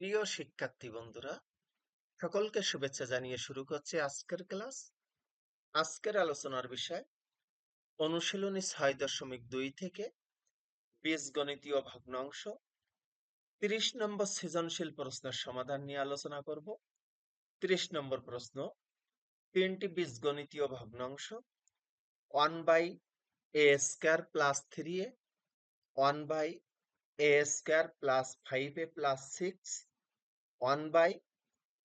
প্রিয় শিক্ষার্থী বন্ধুরা, সকলকে শুভেচ্ছা জানিয়ে শুরু করছে আজকের ক্লাস। আজকের আলোচনার বিষয়, অনুশীলনী ছয় দশমিক দুই থেকে বীজগণিতীয় ভগ্নাংশ। তিরিশ নম্বর সৃজনশীল প্রশ্নের সমাধান নিয়ে আলোচনা করব। তিরিশ নম্বর প্রশ্ন, তিনটি বীজগণিতীয় ভগ্নাংশ one by a square plus three a one by a square plus five a plus six one by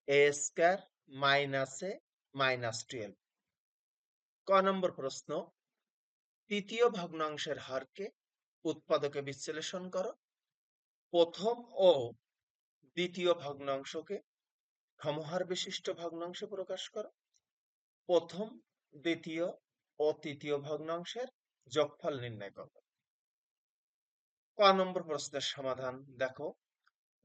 a square minus a minus twelve. ক নম্বর প্রশ্ন, তৃতীয় ভগ্নাংশের হারকে উৎপাদকে বিশ্লেষণ করো। প্রথম ও দ্বিতীয় ভগ্নাংশকে সমহার বিশিষ্ট ভগ্নাংশে প্রকাশ করো। প্রথম, দ্বিতীয় ও তৃতীয় ভগ্নাংশের যোগফল নির্ণয় করো। ক নম্বর প্রশ্নের সমাধান দেখো।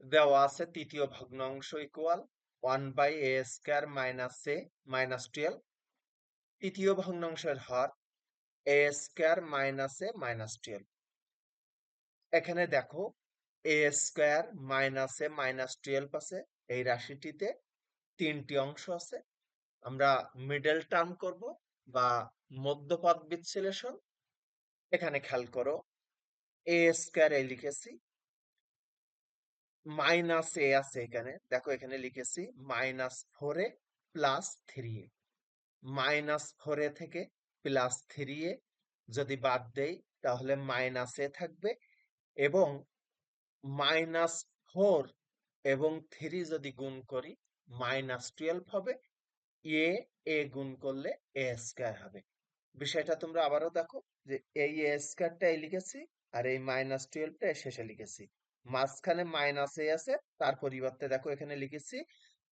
দেওয়া আছে তৃতীয় ভগ্নাংশ equal one by a square minus a minus twelve তৃতীয় ভগ্নাংশের হার a square minus a minus twelve এখানে দেখো a square minus a minus twelve আছে, এই রাশিটিতে তিনটি অংশ আছে। আমরা মিডল টার্ম করব বা মধ্যপদ বিশ্লেষণ। এখানে খেয়াল করো এ স্কোয়ার এ লিখেছি মাইনাস এ আছে এখানে। দেখো এখানে লিখেছি minus four plus three a. Minus four থেকে প্লাস থ্রি এ যদি বাদ দেই তাহলে মাইনাস এ থাকবে এবং মাইনাস ফোর এবং থ্রি যদি গুণ করি মাইনাস টুয়েলভ হবে। এ এ গুণ করলে এ স্কোয়ার হবে। বিষয়টা তোমরা আবারও দেখো যে এই এ স্কোয়ারটা লিখেছি আর এই মাইনাস টুয়েলভটা শেষে লিখেছি। মাঝখানে মাইনাস এ আছে, তার পরিবর্তে দেখো এখানে লিখেছি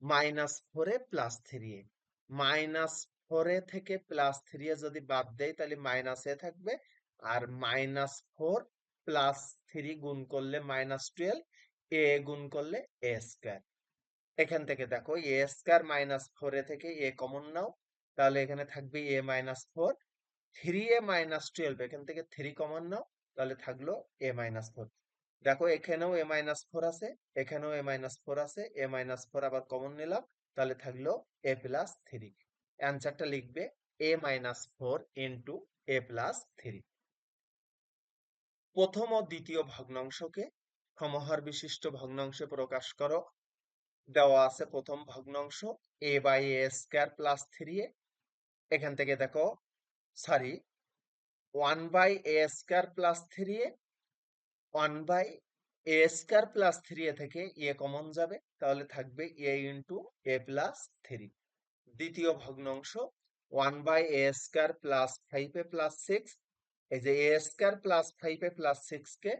minus four plus three a minus four থেকে প্লাস থ্রি এ যদি বাদ দেয় তাহলে মাইনাস এ থাকবে। আর মাইনাস ফোর প্লাস থ্রি গুণ করলে মাইনাস টুয়েলভ এ গুণ করলে এ স্কোয়ার এখান থেকে দেখো a square minus four a থেকে এ কমন নাও। তাহলে এখানে থাকবে a minus four three a minus twelve এখান থেকে থ্রি কমন নাও। তাহলে থাকল এ মাইনাস ফোর দেখো এখানেও এ মাইনাস ফোর আছে, এখানেও এ মাইনাস ফোর আছে এ মাইনাস ফোর আবার কমন নিলাম, তাহলে থাকল এ প্লাস থ্রি অ্যান্সারটা লিখবে a minus four into a plus three প্রথম ও দ্বিতীয় ভগ্নাংশকে সমহার বিশিষ্ট ভগ্নাংশে প্রকাশ করো। দেওয়া আছে প্রথম ভগ্নাংশ a by a square plus three a. এখান থেকে দেখো sorry one by a square plus three a one by a square plus three a থেকে এ কমন যাবে। তাহলে থাকবে a into a plus three দ্বিতীয় ভগ্নাংশ one by a square plus five a plus six এই যে a square plus five a plus six কে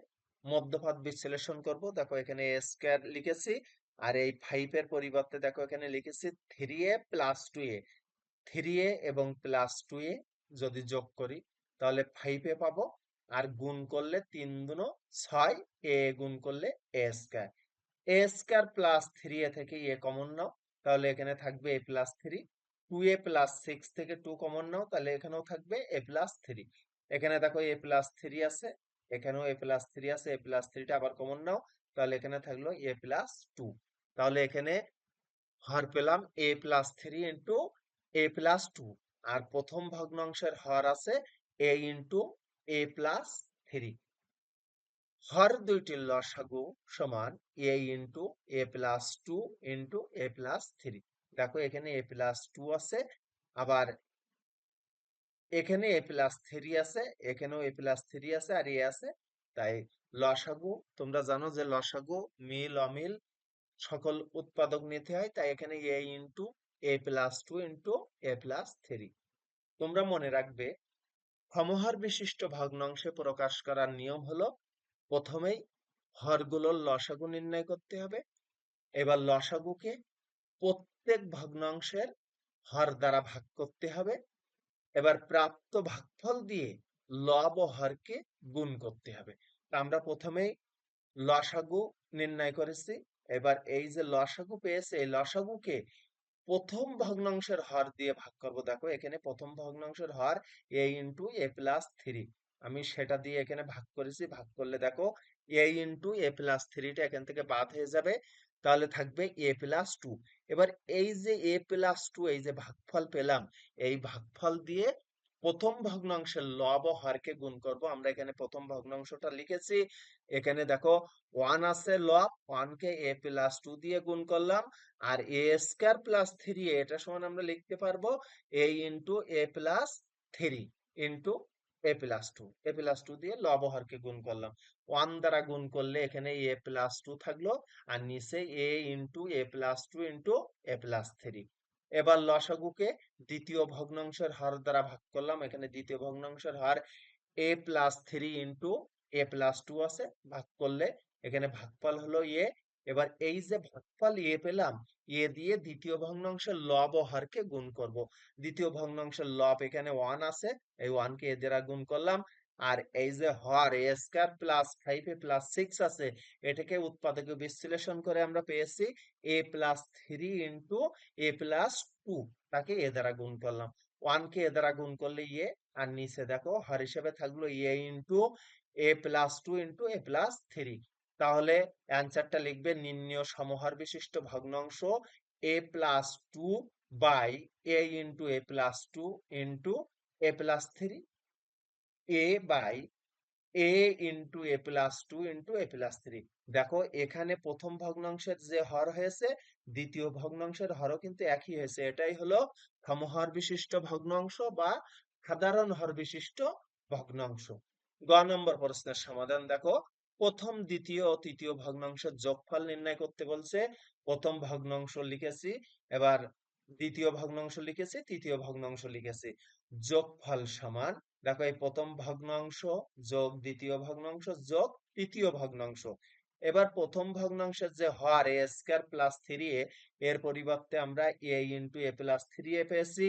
মধ্যপদ বিশ্লেষণ করব। দেখো এখানে এ স্কোয়ার লিখেছি, আর এই ফাইভ এর পরিবর্তে দেখো এখানে লিখেছি three a plus two a three a এবং প্লাস টু এ যদি যোগ করি, তাহলে ফাইভ এ পাবো আর গুণ করলে তিন দুনো ছয়, এ গুণ করলে a square a square plus three a থেকে এ কমন নাও, তাহলে এখানে থাকবে a plus three two a plus six থেকে টু কমন নাও, তাহলে এখানেও থাকবে এ প্লাস থ্রি এখানে দেখো এ প্লাস থ্রি আছে, এখানেও এ প্লাস থ্রি আছে, এ প্লাস থ্রিটা আবার কমন নাও, তাহলে এখানে থাকল এ প্লাস টু তাহলে এখানে হর পেলাম a plus three into a plus two আর প্রথম ভগ্নাংশের হর আছে a into a plus three হর দুইটির লসাগু সমান a into a plus two into a plus three দেখো এখানে এ প্লাস টু আছে, আবার এখানে এ প্লাস থ্রি আছে, এখানেও এ প্লাস থ্রি আছে আর এ আছে। তাই লসাগু, তোমরা জানো যে লসাগু মিল অমিল সকল উৎপাদক নিতে হয়, তাই এখানে a into a plus two into a plus three তোমরা মনে রাখবে সমহার বিশিষ্ট ভগ্নাংশে প্রকাশ করার নিয়ম হলো, প্রথমেই হরগুলোর লসাগু নির্ণয় করতে হবে। এবার লসাগুকে প্রত্যেক ভগ্নাংশের হর দ্বারা ভাগ করতে হবে। এবার প্রাপ্ত ভাগফল দিয়ে লব ও হরকে গুণ করতে হবে। আমরা প্রথমেই লসাগু নির্ণয় করেছি। এবার এই যে লসাগু পেয়েছে, এই লসাগুকে প্রথম ভগ্নাংশের হার দিয়ে ভাগ করব। দেখো, এখানে প্রথম ভগ্নাংশের হার a into a plus three আমি সেটা দিয়ে এখানে ভাগ করেছি। ভাগ করলে দেখো এ ইন্টু এ প্লাস থ্রিটা এখান থেকে বাদ হয়ে যাবে। তাহলে থাকবে এ প্লাস টু এবার এই যে এ প্লাস টু এই যে ভাগফল পেলাম, এই ভাগফল দিয়ে প্রথম ভগ্নাংশের লব হরকে গুণ করব। আমরা এখানে প্রথম ভগ্নাংশটা লিখেছি। এখানে দেখো ওয়ান আছে লব ওয়ানকে এ প্লাস টু দিয়ে গুণ করলাম। আর এ স্কয়ার প্লাস থ্রি এটা সমান আমরা লিখতে পারব a into a plus three into a plus two a plus two দিয়ে লব ও গুণ করলাম। ওয়ান দ্বারা গুণ করলে এখানে এ প্লাস টু থাকল, আর নিচে a into a plus two into a plus three এবার লসাগুকে দ্বিতীয় ভগ্নাংশের হার দ্বারা ভাগ করলাম। এখানে দ্বিতীয় ভগ্নাংশের হার a plus three into a plus two আছে। ভাগ করলে এখানে ভাগফল হলো এ এবার এই যে ভাগফল এ পেলাম এ দিয়ে দ্বিতীয় ভগ্নাংশের লব ও হরকে গুণ করব। দ্বিতীয় ভগ্নাংশের লব এখানে ওয়ান আছে। এই ওয়ানকে এ দ্বারা গুণ করলাম। আর এই যে হর, a square plus five, a plus six আছে, এটাকে উৎপাদকে বিশ্লেষণ করে আমরা পেয়েছি, a plus three into a plus two, তাকে এ দ্বারা গুণ করলাম। ওয়ান কে এ দ্বারা গুণ করলে ইয়ে আর নিচে দেখো হর হিসেবে থাকল a into a plus two into a plus three. তাহলে অ্যান্সারটা লিখবে নির্ণয় সমহার বিশিষ্ট ভগ্নাংশ a plus two by a into a plus two into a plus three. A by a into a plus two into a plus three দেখো, এখানে প্রথম ভগ্নাংশের যে হর হয়েছে, দ্বিতীয় ভগ্নাংশের হরও কিন্তু একই হয়েছে। এটাই হলো সমহর বিশিষ্ট ভগ্নাংশ বা সাধারণ হর বিশিষ্ট ভগ্নাংশ। গ নম্বর প্রশ্নের সমাধান দেখো। প্রথম, দ্বিতীয় ও তৃতীয় ভগ্নাংশের যোগফল নির্ণয় করতে বলছে। প্রথম ভগ্নাংশ লিখেছি, এবার দ্বিতীয় ভগ্নাংশ লিখেছি, তৃতীয় ভগ্নাংশ লিখেছি। যোগফল সমান দেখো এই প্রথম ভগ্নাংশ যোগ দ্বিতীয় ভগ্নাংশ যোগ তৃতীয় ভগ্নাংশ। এবার প্রথম ভগ্নাংশের যে হর a square plus three a, এর পরিবর্তে আমরা a into a plus three a পেয়েছি।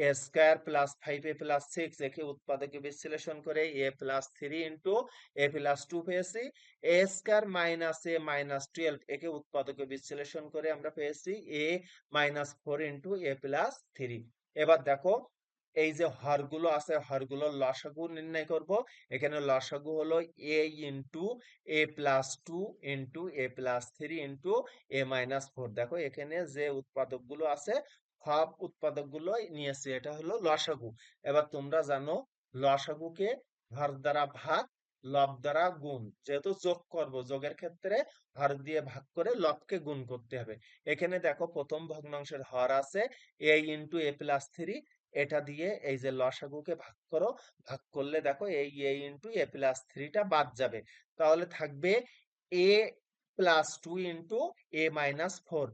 A square plus five a plus six একে উৎপাদকে বিশ্লেষণ করে a plus three into a plus two পেয়েছি। A square minus a minus twelve একে উৎপাদকে বিশ্লেষণ করে আমরা পেয়েছি a minus four into a plus three. এবার দেখো এই যে হরগুলো আছে, হরগুলোর লসাগু নির্ণয় করব। এখানে লসাগু হলো a into a plus two into a plus three into a minus four দেখো এখানে যে উৎপাদকগুলো আছে, সব উৎপাদকগুলো নিয়েছি, এটা হলো লসাগু। এবার তোমরা জানো লসাগুকে হর দ্বারা ভাগ, লব দ্বারা গুণ। যেহেতু যোগ করব, যোগের ক্ষেত্রে হর দিয়ে ভাগ করে লবকে গুণ করতে হবে। এখানে দেখো প্রথম ভগ্নাংশের হর আছে a into a plus three এটা দিয়ে এই যে লসাগুকে ভাগ করো, ভাগ করলে দেখো এই এ ইন্টু এ প্লাস থ্রিটা বাদ যাবে। তাহলে থাকবে a plus two into a minus four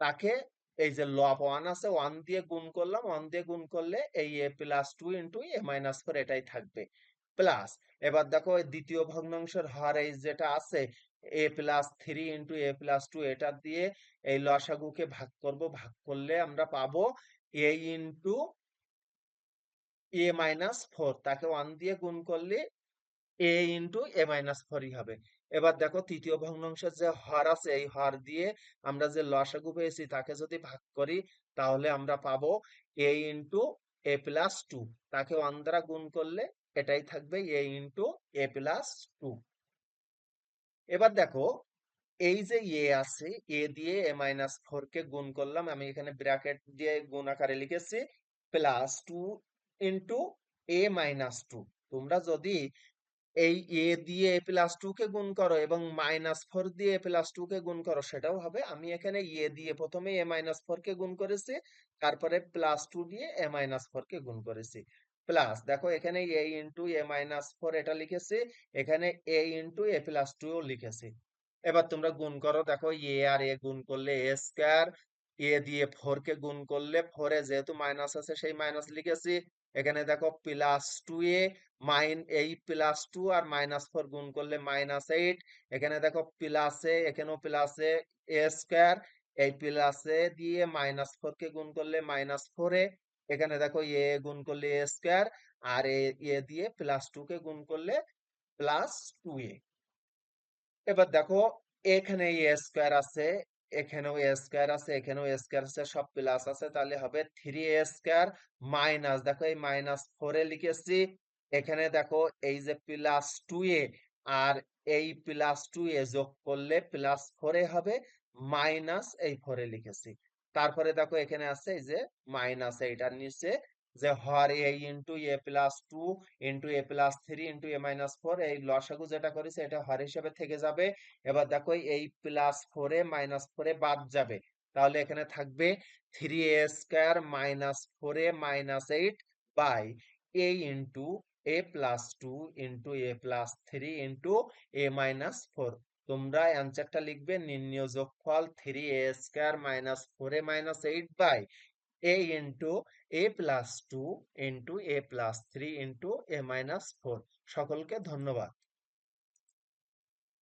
তাকে এই যে লব ওয়ান আছে ওয়ান দিয়ে গুণ করলাম ওয়ান দিয়ে গুণ করলে এই a plus two into a minus four এটাই থাকবে। প্লাস এবার দেখো দ্বিতীয় ভগ্নাংশের হর এই যেটা আছে a plus three into a plus two এটা দিয়ে এই লসাগুকে ভাগ করব, ভাগ করলে আমরা পাবো a into a minus four তাকে ওয়ান দিয়ে গুণ করলে এ ইন্টু এ মাইনাস ফোরই হবে। এবার দেখো তৃতীয় ভগ্নাংশের যে হর আছে, এই হর দিয়ে আমরা যে লসাগু পেয়েছি, তাকে যদি ভাগ করি, তাহলে আমরা পাবো a into a plus two তাকে ওয়ান দ্বারা গুণ করলে এটাই থাকবে a into a plus two এবার দেখো, এই যে এ আছে এ দিয়ে এ মাইনাস ফোর কে গুণ করলাম, আমি এখানে ব্র্যাকেট দিয়ে গুণ আকারে লিখেছি plus two into a minus two তোমরা যদি এই এ দিয়ে এ প্লাস টু কে গুণ করো এবং মাইনাস ফোর দিয়ে এ প্লাস টু কে গুণ করো, সেটাও হবে। আমি এখানে এ দিয়ে প্রথমে এ মাইনাস ফোর কে গুণ করেছি, তারপরে প্লাস টু দিয়ে এ মাইনাস ফোর কে গুণ করেছি। প্লাস দেখো এখানে a into a minus four এটা লিখেছি, এখানে a into a plus two লিখেছি। এবার তোমরা গুণ করো, দেখো এ আর এ গুণ করলে এ স্কয়ার এ দিয়ে ফোর কে গুণ করলে ফোরে যেহেতু মাইনাস আছে, সেই মাইনাস লিখেছি। এখানে দেখো প্লাস টু এ মাইন এই প্লাস টু আর মাইনাস ফোর গুণ করলে মাইনাস এইট এখানে দেখো প্লাসে এখানেও প্লাসে এ স্কোয়ার এই প্লাস এ দিয়ে মাইনাস ফোর কে গুণ করলে মাইনাস ফোর এ। এখানে দেখো এ গুণ করলে এ স্কোয়ার আর এ দিয়ে প্লাস টু কে গুণ করলে প্লাস টু এ। এবার দেখো এখানে এ স্কোয়ার আছে। এখানেও এ স্কোয়ার আছে এখানেও এ স্কোয়ার আছে, সব প্লাস আছে, তাহলে হবে থ্রি এ স্কোয়ার মাইনাস দেখো এই মাইনাস ফোরে লিখেছি, এখানে দেখো এই যে প্লাস টু এ আর এই প্লাস টু এ যোগ করলে প্লাস ফোরে হবে মাইনাস এই ফোরে লিখেছি, তারপরে দেখো এখানে আছে এই যে মাইনাস এইটার নিচে যে হর a into a plus two into a plus three into a minus four এই লসাগু যেটা করেছে এটা হর হিসেবে থেকে যাবে। এবার দেখো এই প্লাস ফোরে মাইনাস ফোরে বাদ যাবে। তাহলে এখানে থাকবে three a square minus four minus eight by a into a plus two into a plus three into a minus four তোমরা অ্যান্সারটা লিখবে নির্ণয় যোগফল three a square minus four minus eight by a into a plus two into a plus three into a minus four সকলকে ধন্যবাদ